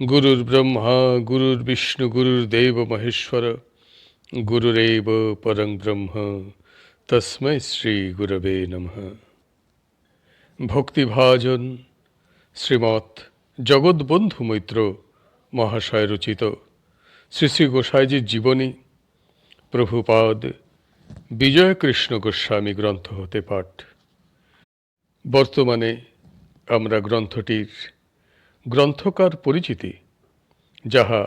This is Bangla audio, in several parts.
গুরুর ব্রহ্মা, গুরুর বিষ্ণু, গুরুর দেব মহেশ্বর, গুরুরেব পরং ব্রহ্ম, তস্মৈ শ্রী গুরবে নমঃ। ভক্তিভাজন শ্রীমৎ জগৎবন্ধু মৈত্র মহাশয় রচিত শ্রী শ্রী গোসাইজির জীবনী, প্রভুপাদ বিজয়কৃষ্ণ গোস্বামী গ্রন্থ হতে পাঠ। বর্তমানে আমরা গ্রন্থটির গ্রন্থকার পরিচিতি, যাহা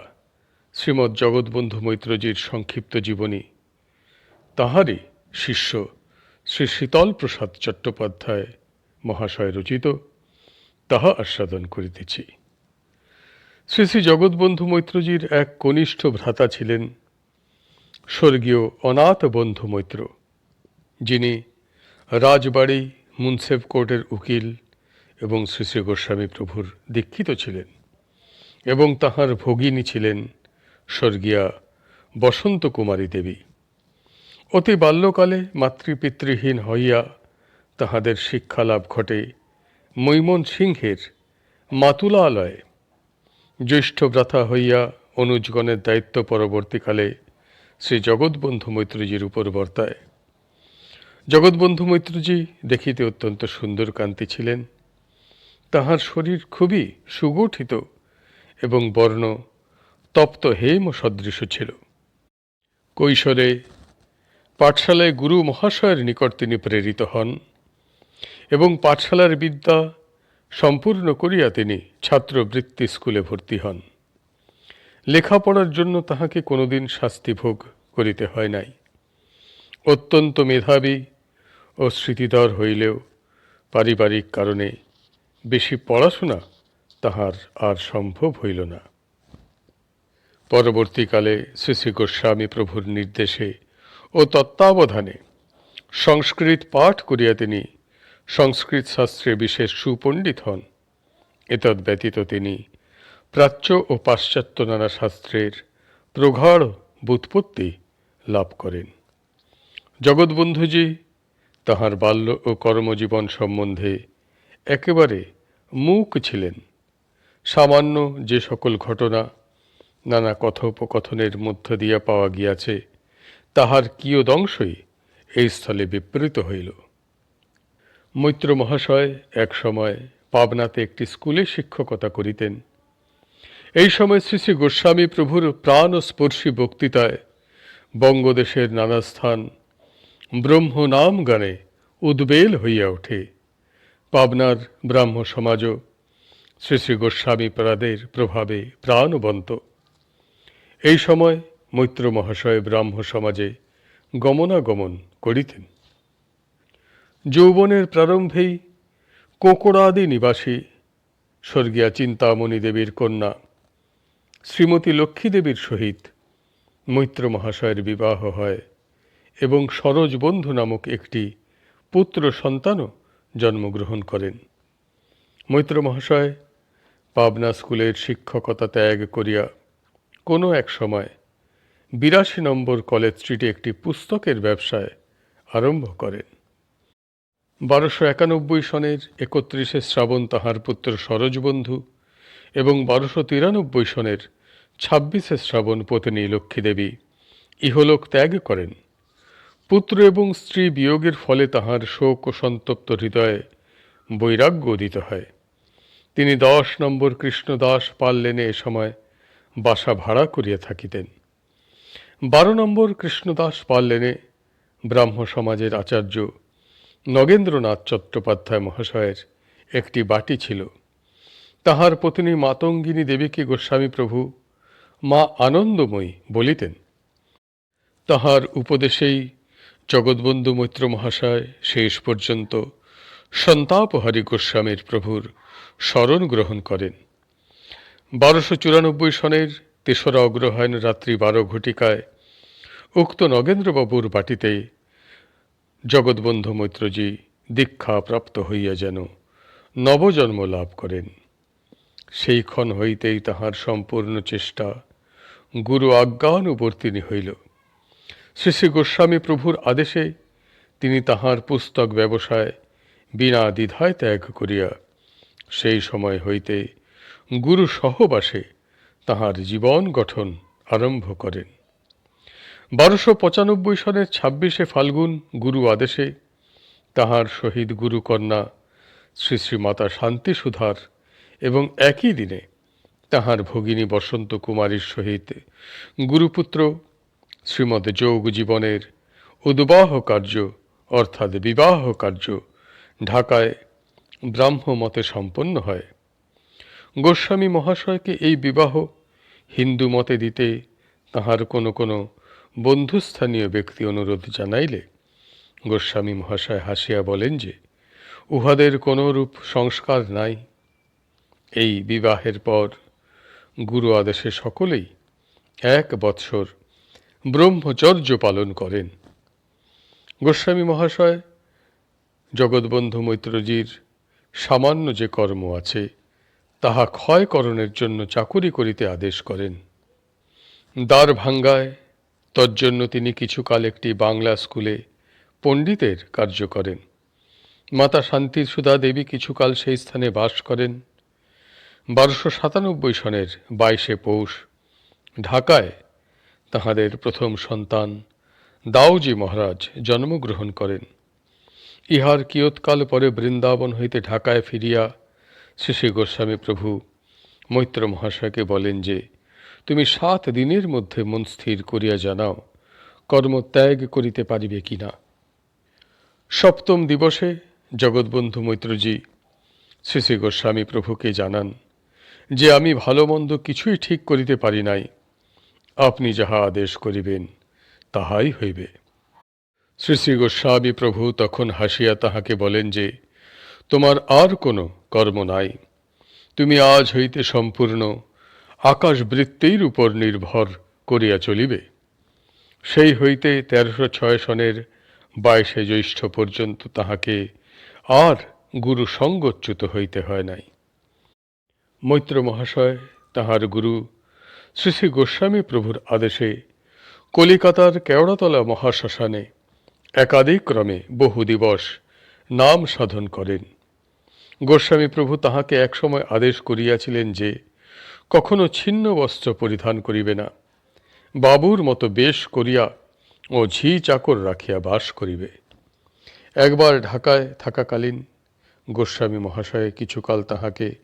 শ্রীমৎ জগৎবন্ধু মৈত্রজির সংক্ষিপ্ত জীবনী, তাহারই শিষ্য শ্রী শীতল প্রসাদ চট্টোপাধ্যায় মহাশয় রচিত, তাহা আস্বাদন করিতেছি। শ্রী শ্রী জগৎবন্ধু মৈত্রজির এক কনিষ্ঠ ভ্রাতা ছিলেন, স্বর্গীয় অনাথ বন্ধু মৈত্র, যিনি রাজবাড়ি মুন্সেফ কোর্টের উকিল এবং শ্রী গোস্বামী প্রভুর দীক্ষিত ছিলেন এবং তাহার ভগিনী ছিলেন স্বর্গীয়া বসন্ত কুমারী দেবী। অতি বাল্যকালে মাতৃপিতৃহীন হইয়া তাহাদের শিক্ষালাভ ঘটে মৈমন সিংহের মাতুলালয়ে। জ্যৈষ্ঠ ব্রাথা হইয়া অনুজগণের দায়িত্ব পরবর্তীকালে শ্রী জগৎবন্ধু মৈত্রীজির উপর বর্তায়। জগৎবন্ধু মৈত্রজি দেখিতে অত্যন্ত সুন্দর কান্তি ছিলেন। তাহার শরীর খুবই সুগঠিত এবং বর্ণ তপ্ত হেম সদৃশ ছিল। কৈশোরে পাঠশালায় গুরু মহাশয়ের নিকট তিনি প্রেরিত হন এবং পাঠশালার বিদ্যা সম্পূর্ণ করিয়া তিনি ছাত্রবৃত্তি স্কুলে ভর্তি হন। লেখাপড়ার জন্য তাহাকে কোনোদিন শাস্তি ভোগ করিতে হয় নাই। অত্যন্ত মেধাবী ও স্মৃতিধর হইলেও পারিবারিক কারণে বেশি পড়াশোনা তাহার আর সম্ভব হইল না। পরবর্তীকালে শ্রী শ্রী গোস্বামী প্রভুর নির্দেশে ও তত্ত্বাবধানে সংস্কৃত পাঠ করিয়া তিনি সংস্কৃত শাস্ত্রে বিশেষ সুপণ্ডিত হন। এতদ ব্যতীত তিনি প্রাচ্য ও পাশ্চাত্য নানা শাস্ত্রের প্রগাঢ় বুৎপত্তি লাভ করেন। জগৎবন্ধুজি তাহার বাল্য ও কর্মজীবন সম্বন্ধে একেবারে মূক ছিলেন। সামান্য যে সকল ঘটনা, নানা কথোপকথনের মধ্য দিয়া পাওয়া গিয়াছে, তাহার কিয়দংশই এই স্থলে বিপরীত হইল। মৈত্র মহাশয় এক সময় পাবনাতে একটি স্কুলে শিক্ষকতা করিতেন। এই সময় শ্রী শ্রী গোস্বামী প্রভুর প্রাণ স্পর্শী বক্তৃতায় বঙ্গদেশের নানা স্থান ব্রহ্ম নাম গানে উদ্বেল হইয়া ওঠে। পাবনার ব্রাহ্ম সমাজও শ্রী শ্রী গোস্বামী প্রাদের প্রভাবে প্রাণবন্ত। এই সময় মৈত্র মহাশয় ব্রাহ্ম সমাজে গমনাগমন করিতেন। যৌবনের প্রারম্ভেই কোকড়াদি নিবাসী স্বর্গীয়া চিন্তামণি দেবীর কন্যা শ্রীমতী লক্ষ্মী দেবীর সহিত মৈত্র মহাশয়ের বিবাহ হয় এবং সরোজ বন্ধু নামক একটি পুত্র সন্তানও জন্মগ্রহণ করেন। মৈত্র মহাশয় পাবনা স্কুলের শিক্ষকতা ত্যাগ করিয়া কোনো এক সময় বিরাশি নম্বর কলেজ স্ট্রিটে একটি পুস্তকের ব্যবসায় আরম্ভ করেন। বারোশো একানব্বই সনের একত্রিশে শ্রাবণ তাহার পুত্র সরোজবন্ধু এবং বারোশো তিরানব্বই সনের ছাব্বিশে শ্রাবণ পত্নী লক্ষ্মীদেবী ইহলোক ত্যাগ করেন। পুত্র এবং স্ত্রী বিয়োগের ফলে তাহার শোক ও সন্তপ্ত হৃদয়ে বৈরাগ্য উদিত হয়। তিনি দশ নম্বর কৃষ্ণদাস পাল লেনে এ সময় বাসা ভাড়া করিয়া থাকিতেন। বারো নম্বর কৃষ্ণদাস পাল লেনে ব্রাহ্ম সমাজের আচার্য নগেন্দ্রনাথ চট্টোপাধ্যায় মহাশয়ের একটি বাটি ছিল। তাহার পত্নী মাতঙ্গিনী দেবীকে গোস্বামী প্রভু মা আনন্দময়ী বলিতেন। তাহার উপদেশেই জগৎবন্ধু মৈত্র মহাশয়, শেষ পর্যন্ত সন্তাপহারী গোস্বামীর প্রভুর স্মরণ গ্রহণ করেন। বারোশো চুরানব্বই সনের তেসরা অগ্রহায়ণ রাত্রি বারো ঘটিকায় উক্ত নগেন্দ্রবাবুর বাটিতে জগৎবন্ধু মৈত্রজি দীক্ষা প্রাপ্ত হইয়া যেন নবজন্ম লাভ করেন। সেইক্ষণ হইতেই তাহার সম্পূর্ণ চেষ্টা গুরু আজ্ঞানুবর্তিনী হইল। শ্রী গোস্বামী প্রভুর আদেশে তিনি তাহার পুস্তক ব্যবসায় বিনা দ্বিধায় ত্যাগ করিয়া সেই সময় হইতে গুরু সহবাসে তাহার জীবন গঠন আরম্ভ করেন। বারোশো পঁচানব্বই সনের ছাব্বিশে ফাল্গুন গুরু আদেশে তাহার শহীদ গুরুকন্যা শ্রী শ্রী মাতা শান্তি সুধার এবং একই দিনে তাহার ভগিনী বসন্ত কুমারীর সহিত গুরুপুত্র শ্রীমদ যোগ জীবনের উদ্বাহ কার্য, অর্থাৎ বিবাহ কার্য, ঢাকায় ব্রাহ্মমতে সম্পন্ন হয়। গোস্বামী মহাশয়কে এই বিবাহ হিন্দু মতে দিতে তাহার কোনো কোনো বন্ধুস্থানীয় ব্যক্তি অনুরোধ জানাইলে গোস্বামী মহাশয় হাসিয়া বলেন যে, উহাদের কোনরূপ সংস্কার নাই। এই বিবাহের পর গুরু আদেশে সকলেই এক বৎসর ব্রহ্মচর্য পালন করেন। গোস্বামী মহাশয়, জগৎবন্ধু মৈত্রজির সামান্য যে কর্ম আছে, তাহা ক্ষয়করণের জন্য চাকুরি করিতে আদেশ করেন। দ্বার ভাঙ্গায় তজ্জন্য তিনি কিছুকাল একটি বাংলা স্কুলে পণ্ডিতের কার্য করেন। মাতা শান্তি সুধা দেবী কিছুকাল সেই স্থানে বাস করেন। বারোশো সাতানব্বই সনের বাইশে পৌষ ঢাকায় তাহাদের প্রথম সন্তান। দাউজি মহারাজ জন্মগ্রহণ করেন। ইহার কিয়ৎকাল পরে বৃন্দাবন হইতে ঢাকায় ফিরিয়া শ্রী শ্রী গোস্বামী প্রভু মৈত্র মহাশয়কে বলেন যে, তুমি সাত দিনের মধ্যে মন স্থির করিয়া জানাও, কর্ম ত্যাগ করিতে পারিবে কিনা। সপ্তম দিবসে জগৎবন্ধু মৈত্রজি শ্রী শ্রী গোস্বামী প্রভুকে জানান যে, আমি ভালো মন্দ কিছুই ঠিক করিতে পারি নাই। আপনি যাহা আদেশ করিবেন, তাহাই হইবে। শ্রী শ্রী গোস্বামী প্রভু তখন হাসিয়া তাহাকে বলেন যে, তোমার আর কোনো কর্ম নাই। তুমি আজ হইতে সম্পূর্ণ আকাশ বৃত্তের উপর নির্ভর করিয়া চলিবে। সেই হইতে তেরোশো ছয় সনের বাইশে জ্যৈষ্ঠ পর্যন্ত তাহাকে আর গুরু সঙ্গচ্যুত হইতে হয় নাই। মৈত্র মহাশয়, তাহার গুরু শ্রী শ্রী গোস্বামী প্রভুর আদেশে কলিকাতার কেওড়াতলা মহাশ্মশানে একাধিক ক্রমে বহু দিবস নাম সাধন করেন। গোস্বামী প্রভু তাহাকে একসময় আদেশ করিয়াছিলেন যে, কখনো ছিন্ন বস্ত্র পরিধান করিবে না। বাবুর মতো বেশ করিয়া ও ঝি চাকর রাখিয়া বাস করিবে। একবার ঢাকায় থাকাকালীন গোস্বামী মহাশয় কিছুকাল তাহাকে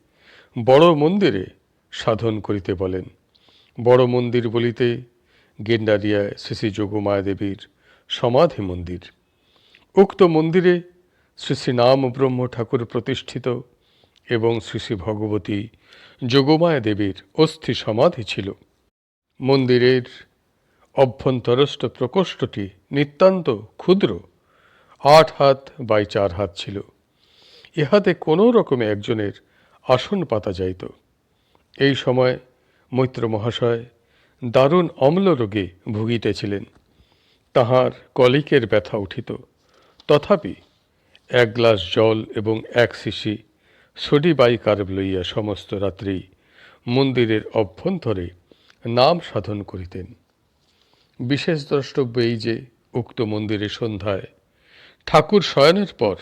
বড় মন্দিরে সাধন করিতে বলেন। বড় মন্দির বলিতে গেন্ডারিয়ায় শ্রী শ্রী যোগমায়া দেবীর সমাধি মন্দির। উক্ত মন্দিরে শ্রী শ্রী নাম ব্রহ্ম ঠাকুর প্রতিষ্ঠিত এবং শ্রী শ্রী ভগবতী যোগমায়া দেবীর অস্থি সমাধি ছিল। মন্দিরের অভ্যন্তরস্থ প্রকোষ্ঠটি নিতান্ত ক্ষুদ্র, আট হাত বাই চার হাত ছিল। ইহাতে কোনো রকমে একজনের আসন পাতা যাইত। এই সময় মৈত্র মহাশয় দারুণ অম্ল রোগে ভুগিতেছিলেন। তাহার কলিকের ব্যথা উঠিত। তথাপি এক গ্লাস জল এবং এক শিশি সোডিবাই কার্ব লইয়া সমস্ত রাত্রি মন্দিরের অভ্যন্তরে নাম সাধন করিতেন। বিশেষ দ্রষ্টব্য এই যে, উক্ত মন্দিরে সন্ধ্যায় ঠাকুর শয়নের পর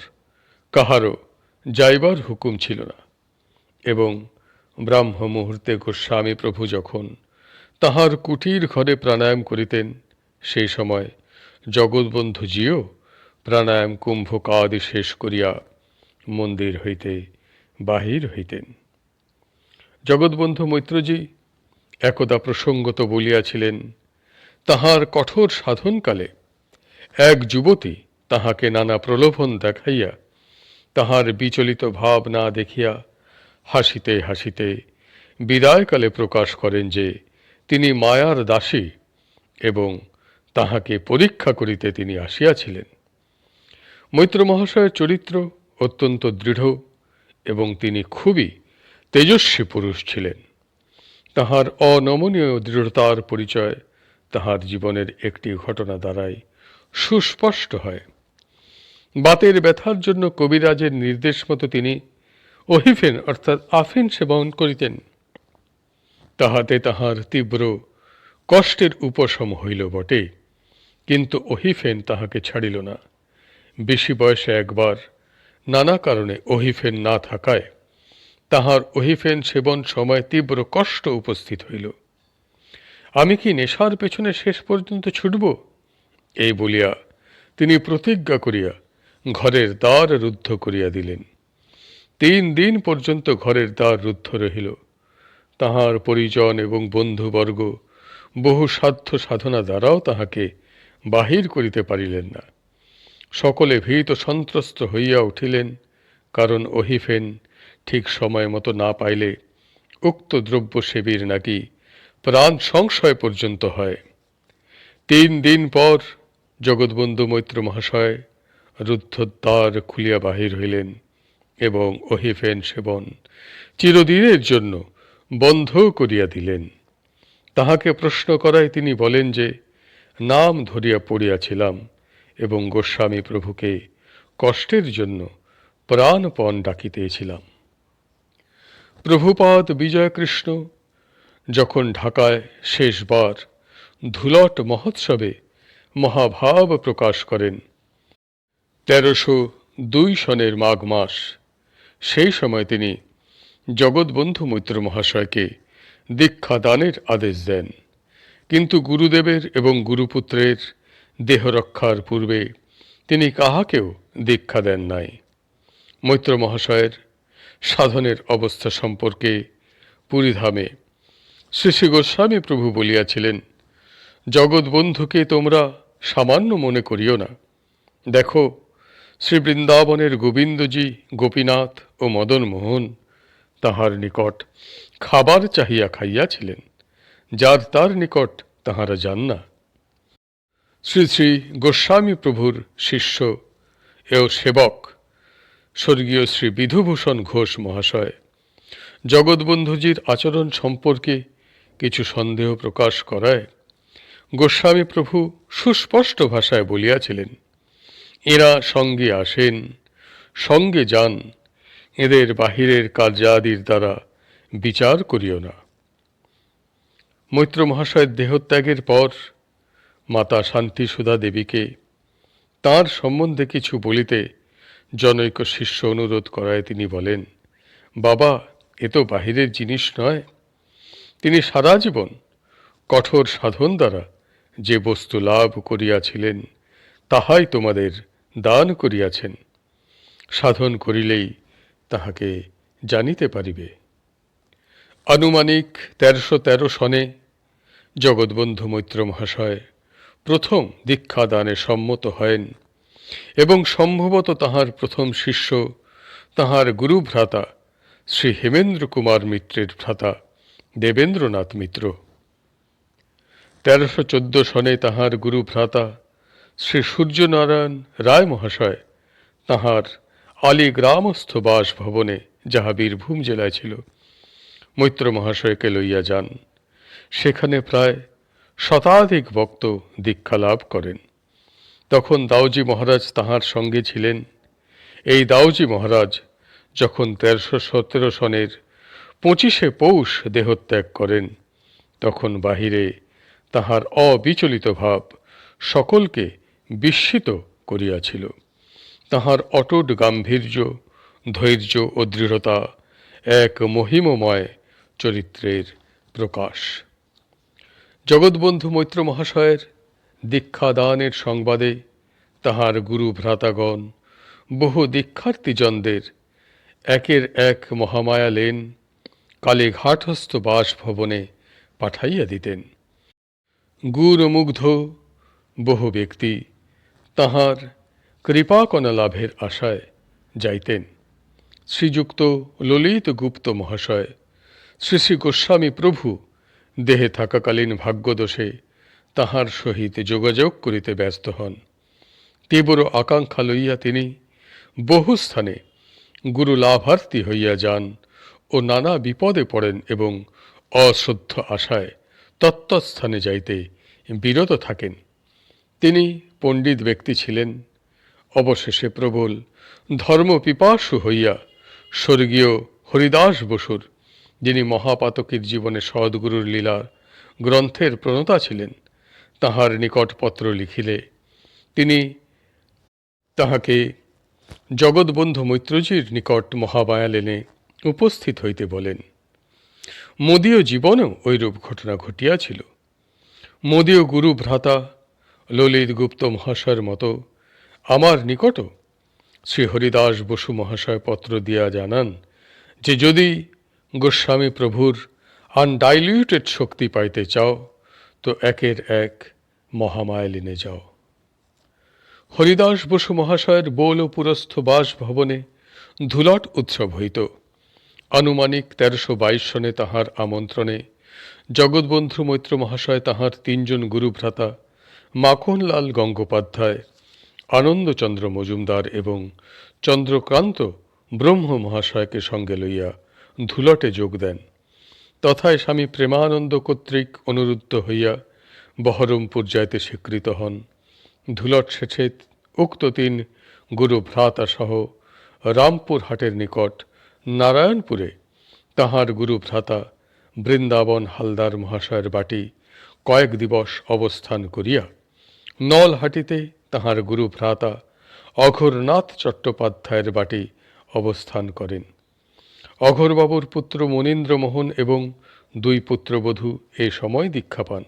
কাহারও যাইবার হুকুম ছিল না এবং ব্রাহ্ম মুহূর্তে গোস্বামী প্রভু যখন তাহার কুটির ঘরে প্রাণায়াম করিতেন, সেই সময় জগৎবন্ধুজিও প্রাণায়াম কুম্ভ কাদি শেষ করিয়া মন্দির হইতে বাহির হইতেন। জগৎবন্ধু মৈত্রজি একদা প্রসঙ্গত বলিয়াছিলেন, তাহার কঠোর সাধনকালে এক যুবতী তাহাকে নানা প্রলোভন দেখাইয়া তাহার বিচলিত ভাব না দেখিয়া হাসিতে হাসিতে বিদায়কালে প্রকাশ করেন যে তিনি মায়ার দাসী এবং তাহাকে পরীক্ষা করিতে তিনি আসিয়াছিলেন। মৈত্র মহাশয়ের চরিত্র অত্যন্ত দৃঢ় এবং তিনি খুবই তেজস্বী পুরুষ ছিলেন। তাহার অনমনীয় দৃঢ়তার পরিচয় তাহার জীবনের একটি ঘটনা দ্বারাই সুস্পষ্ট হয়। বাতের ব্যথার জন্য কবিরাজের নির্দেশ মতো তিনি অহিফেন, অর্থাৎ আফিন সেবন করিতেন। তাহাতে তাহার তীব্র কষ্টের উপশম হইল বটে, কিন্তু অহিফেন তাহাকে ছাড়িল না। বেশি বয়সে একবার নানা কারণে অহিফেন না থাকায় তাহার অহিফেন সেবন সময় তীব্র কষ্ট উপস্থিত হইল। আমি কি নেশার পেছনে শেষ পর্যন্ত ছুটব? এই বলিয়া তিনি প্রতিজ্ঞা করিয়া ঘরের দ্বার রুদ্ধ করিয়া দিলেন। তিন দিন পর্যন্ত ঘরের দ্বার রুদ্ধ রহিল। তাহার পরিজন এবং বন্ধুবর্গ বহু সাধ্য সাধনা দ্বারাও তাহাকে বাহির করিতে পারিলেন না। সকলে ভীত সন্ত্রস্ত হইয়া উঠিলেন, কারণ অহিফেন ঠিক সময় মতো না পাইলে উক্ত দ্রব্য সেবীর নাকি প্রাণ সংশয় পর্যন্ত হয়। তিন দিন পর জগৎবন্ধু মৈত্র মহাশয় রুদ্ধদ্বার খুলিয়া বাহির হইলেন। এবং অহিফেন সেবন। চিরদিনের জন্য বন্ধ করিয়া দিলেন। তাহাকে প্রশ্ন করায় তিনি বলেন যে, নাম ধরিয়া পড়িয়াছিলাম এবং গোস্বামী প্রভুকে কষ্টের জন্য প্রাণপণ ডাকিতেছিলাম। প্রভুপাদ বিজয়কৃষ্ণ, যখন ঢাকায় শেষবার ধুলট মহোৎসবে মহাভাব প্রকাশ করেন, তেরোশো দুই সনের মাঘ মাস সেই সময় তিনি জগৎবন্ধু মৈত্র মহাশয়কে দীক্ষা দানের আদেশ দেন। কিন্তু গুরুদেবের এবং গুরুপুত্রের দেহ রক্ষার পূর্বে তিনি কাহাকেও দীক্ষা দেন নাই। মৈত্র মহাশয়ের সাধনের অবস্থা সম্পর্কে পুরীধামে শ্রী শ্রী গোস্বামী প্রভু বলিয়াছিলেন, জগৎবন্ধুকে তোমরা সামান্য মনে করিও না। দেখো শ্রী বৃন্দাবনের গোবিন্দজি, গোপীনাথ ও মদন মোহন তাহার নিকট খাবার চাহিয়া খাইয়াছিলেন, যার তার নিকট তাহারা যান না শ্রী শ্রী গোস্বামী প্রভুর শিষ্য এও সেবক, স্বর্গীয় শ্রী বিধুভূষণ ঘোষ মহাশয়, জগৎবন্ধুজির আচরণ সম্পর্কে কিছু সন্দেহ প্রকাশ করায় গোস্বামী প্রভু সুস্পষ্ট ভাষায় বলিয়াছিলেন এরা সঙ্গে আসেন, সঙ্গে যান। এদের বাহিরের কার্যাদির দ্বারা বিচার করিও না। মৈত্র মহাশয়ের দেহত্যাগের পর মাতা শান্তিসুধা দেবীকে তার সম্বন্ধে কিছু বলিতে জনৈক শিষ্য অনুরোধ করায় তিনি বলেন, বাবা, এ তো বাহিরের জিনিস নয়। তিনি সারা জীবন কঠোর সাধন দ্বারা যে বস্তু লাভ করিয়াছিলেন, তাহাই তোমাদের দান করিয়াছেন। সাধন করিলেই তাহাকে জানিতে পারিবে। আনুমানিক তেরোশো তেরো সনে জগৎবন্ধু মৈত্র মহাশয় প্রথম দীক্ষাদানে সম্মত হয়েন এবং সম্ভবত তাহার প্রথম শিষ্য তাহার গুরু ভ্রাতা শ্রী হেমেন্দ্র কুমার মিত্রের ভ্রাতা দেবেন্দ্রনাথ মিত্র। তেরোশো চোদ্দ সনে তাহার গুরু ভ্রাতা শ্রী সূর্যনারায়ণ রায় মহাশয় তাহার আলী গ্রামস্থ বাসভবনে যাহা বীরভূম জেলায় ছিল, মৈত্র মহাশয়কে লইয়া যান। সেখানে প্রায় শতাধিক ভক্ত দীক্ষা লাভ করেন। তখন দাউজি মহারাজ তাহার সঙ্গে ছিলেন। এই দাউজি মহারাজ যখন তেরোশো সতেরো সনের পঁচিশে পৌষ দেহত্যাগ করেন, তখন বাহিরে তাহার অবিচলিত ভাব সকলকে বিস্মিত করিয়াছিল। তাহার অটুট গাম্ভীর্য, ধৈর্য ও দৃঢ়তা এক মহিমময় চরিত্রের প্রকাশ। জগৎবন্ধু মৈত্র মহাশয়ের দীক্ষাদানের সংবাদে তাহার গুরু ভ্রাতাগণ বহু দীক্ষার্থীজনদের একের এক মহামায়া লেন কালীঘাটস্থ বাসভবনে পাঠাইয়া দিতেন। গুরুমুগ্ধ বহু ব্যক্তি তাহার কৃপাকণা লাভের আশায় যাইতেন। শ্রীযুক্ত ললিত গুপ্ত মহাশয়, শ্রী শ্রী গোস্বামী প্রভু দেহে থাকাকালীন ভাগ্যদোষে তাহার সহিত যোগাযোগ করিতে ব্যস্ত হন। তীব্র আকাঙ্ক্ষা লইয়া তিনি বহু স্থানে গুরু লাভার্থী হইয়া যান ও নানা বিপদে পড়েন এবং অশ্রদ্ধ আশায় তত্ত্বস্থানে যাইতে বিরত থাকেন। তিনি পণ্ডিত ব্যক্তি ছিলেন। অবশেষে প্রবল ধর্মপিপাসু হইয়া স্বর্গীয় হরিদাস বসুর, যিনি মহাপাতকের জীবনে সদ্গুরুর লীলা গ্রন্থের প্রণতা ছিলেন, তাহার নিকট পত্র লিখিলে তিনি তাহাকে জগৎবন্ধু মৈত্রজির নিকট মহামায়ালেনে উপস্থিত হইতে বলেন। মোদীয় জীবনেও ঐরূপ ঘটনা ঘটিয়াছিল। মোদীয় গুরু ভ্রাতা ললিত গুপ্ত মহাশয়ের মতো। আমার নিকটও শ্রী হরিদাস বসু মহাশয় পত্র দিয়া জানান যে যদি গোস্বামী প্রভুর আনডাইলিউটেড শক্তি পাইতে চাও, তো একের এক মহামায়ালিনে যাও। হরিদাস বসু মহাশয়ের বোল ও পুরস্থ বাসভবনে ধুলট উৎসব হইত। আনুমানিক তেরোশো বাইশ সনে তাহার আমন্ত্রণে জগৎবন্ধু মৈত্র মহাশয় তাহার তিনজন গুরুভ্রাতা মাখনলাল গঙ্গোপাধ্যায়, আনন্দচন্দ্র মজুমদার এবং চন্দ্রক্রান্ত ব্রহ্ম মহাশয়কে সঙ্গে লইয়া ধুলটে যোগ দেন। তথায় স্বামী প্রেমানন্দ কর্তৃক অনুরুদ্ধ হইয়া বহরমপুর যাইতে স্বীকৃত হন। ধুলট শেষে উক্ত তিন গুরু ভ্রাতা সহ রামপুর হাটের নিকট নারায়ণপুরে তাহার গুরু ভ্রাতা বৃন্দাবন হালদার মহাশয়ের বাটি কয়েক দিবস অবস্থান করিয়া নলহাটিতে তাহার গুরু ভ্রাতা অঘোরনাথ চট্টোপাধ্যায়ের বাটি অবস্থান করেন। অঘোরবাবুর পুত্র মনীন্দ্রমোহন এবং দুই পুত্রবধূ এ সময় দীক্ষা পান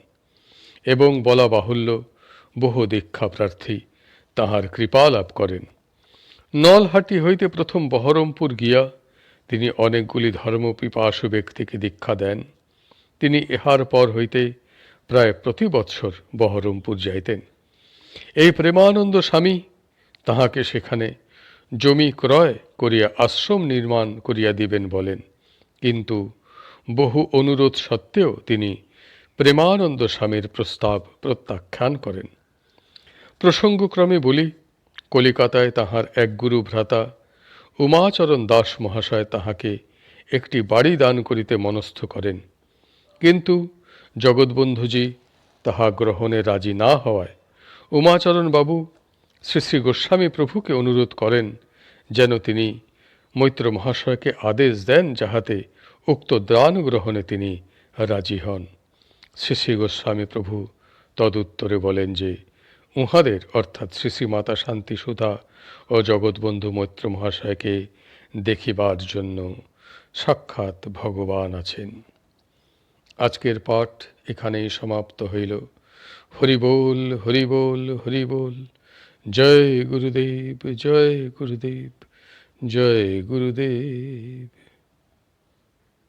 এবং বলা বাহুল্য, বহু দীক্ষা প্রার্থী তাহার কৃপা লাভ করেন। নলহাটি হইতে প্রথম বহরমপুর গিয়া তিনি অনেকগুলি ধর্মপিপাসু ব্যক্তিকে দীক্ষা দেন। তিনি ইহার পর হইতে প্রায় প্রতি বৎসর বহরমপুর যাইতেন। এই প্রেমানন্দ স্বামী তাহাকে সেখানে জমি ক্রয় করিয়া আশ্রম নির্মাণ করিয়া দিবেন বলেন। কিন্তু বহু অনুরোধ সত্ত্বেও তিনি প্রেমানন্দ স্বামীর প্রস্তাব প্রত্যাখ্যান করেন। প্রসঙ্গক্রমে বলি, কলিকাতায় তাহার এক গুরু ভ্রাতা উমাচরণ দাস মহাশয় তাহাকে একটি বাড়ি দান করিতে মনস্থ করেন। কিন্তু জগৎবন্ধুজি তাহা গ্রহণে রাজি না হওয়ায় উমাচরণ বাবু শ্রী শ্রী গোস্বামী প্রভুকে অনুরোধ করেন যেন তিনি মৈত্র মহাশয়কে আদেশ দেন যাহাতে উক্ত দান গ্রহণে তিনি রাজি হন। শ্রী শ্রী গোস্বামী প্রভু তদুত্তরে বলেন যে, উহাদের অর্থাৎ শ্রী শ্রী মাতা শান্তি সুধা ও জগৎবন্ধু মৈত্র মহাশয়কে দেখিবার জন্য সাক্ষাৎ ভগবান আছেন। আজকের পাঠ এখানেই সমাপ্ত হইল। হরিবোল হরিবোল হরিবোল জয় গুরুদেব জয় গুরুদেব জয় গুরুদেব।